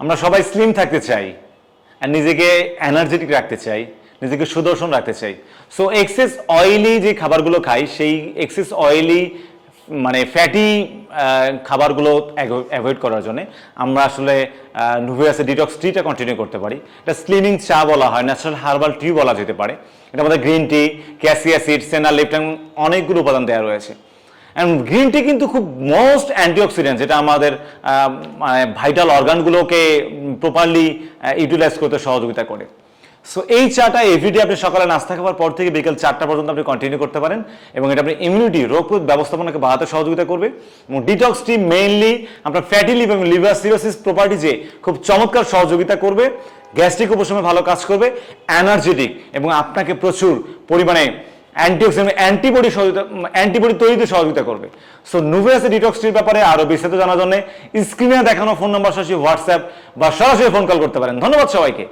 আমরা সবাই স্লিম থাকতে চাই আর নিজেকে এনার্জেটিক রাখতে চাই, নিজেকে সুদর্শন রাখতে চাই। সো এক্সেস অয়েলি যে খাবারগুলো খাই, সেই এক্সেস অয়েলি মানে ফ্যাটি খাবারগুলো অ্যাভয়েড করার জন্য আমরা আসলে নুভিয়াসের ডিটক্স টিটা কন্টিনিউ করতে পারি। এটা স্লিমিং চা বলা হয় ন্যাচারাল হার্বাল টি বলা যেতে পারে। এটা আমাদের green tea cassia seed senna Lipton অনেকগুলো উপাদান দেওয়া রয়েছে। অ্যান্ড গ্রিন টি কিন্তু খুব মোস্ট অ্যান্টিঅক্সিডেন্ট যেটা আমাদের মানে ভাইটাল অর্গানগুলোকে প্রপারলি ইউটিলাইজ করতে সহযোগিতা করে। সো এই চাটা এভরিডে আপনি সকালে নাস্তা খাওয়ার পর থেকে বিকেল চারটা পর্যন্ত আপনি কন্টিনিউ করতে পারেন এবং এটা আপনার ইমিউনিটি রোগ ব্যবস্থাপনাকে বাড়াতে সহযোগিতা করবে। এবং ডিটক্স টি মেইনলি আপনার ফ্যাটি লিভ এবং লিভার সিরোসিস প্রপার্টিজে খুব চমৎকার সহযোগিতা করবে গ্যাস্ট্রিক উপশমে ভালো কাজ করবে এনার্জেটিক এবং আপনাকে প্রচুর পরিমাণে অ্যান্টিঅক্সিডেন্ট অ্যান্টিবডি সহযোগিতা অ্যান্টিবডি তৈরিতে সহযোগিতা করবে। সো নুভেস ডিটক্সটির ব্যাপারে আরও বিস্তারিত জানার জন্য স্ক্রিনে দেখানো ফোন নম্বর সরাসরি হোয়াটসঅ্যাপ বা সরাসরি ফোন কল করতে পারেন। ধন্যবাদ সবাইকে।